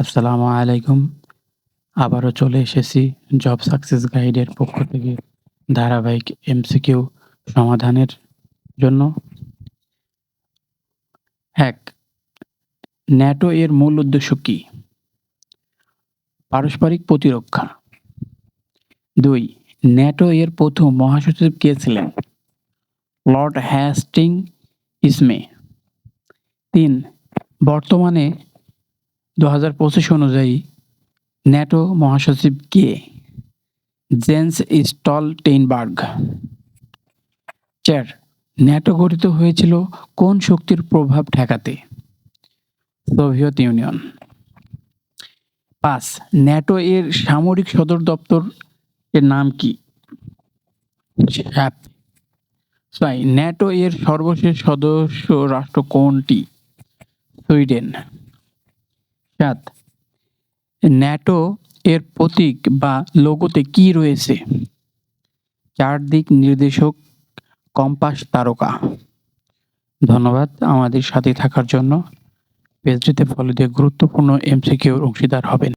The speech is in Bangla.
আসসালামু আলাইকুম। আবারও চলে এসেছি জব সাকসেস গাইডের পক্ষ থেকে ধারাবাহিক এমসিকিউ সমাধানের জন্য। এক, ন্যাটো এর মূল উদ্দেশ্য কি? পারস্পরিক প্রতিরক্ষা। দুই, ন্যাটো এর প্রথম মহাসচিব কে ছিলেন? লর্ড হ্যাস্টিং মে। ৩. বর্তমানে ২০২৫ অনুযায়ী ন্যাটো মহাসচিব কে? Jens Stoltenberg. ৪. ন্যাটো গঠিত হয়েছিল কোন শক্তির প্রভাব ঠেকাতে? Soviet union. পাঁচ, ন্যাটো এর সামরিক সদর দপ্তর এর নাম কি? হ্যাপ ৬. ন্যাটো এর সর্বশেষ সদস্য রাষ্ট্র কোনটি? সুইডেন। ৭. ন্যাটো এর প্রতীক বা লোগোতে কি রয়েছে? চারদিক নির্দেশক, কম্পাস তারকা। ধন্যবাদ আমাদের সাথে থাকার জন্য। পেজটিতে ফলো দিয়ে গুরুত্বপূর্ণ এমসিকিউর অংশীদার হবেন।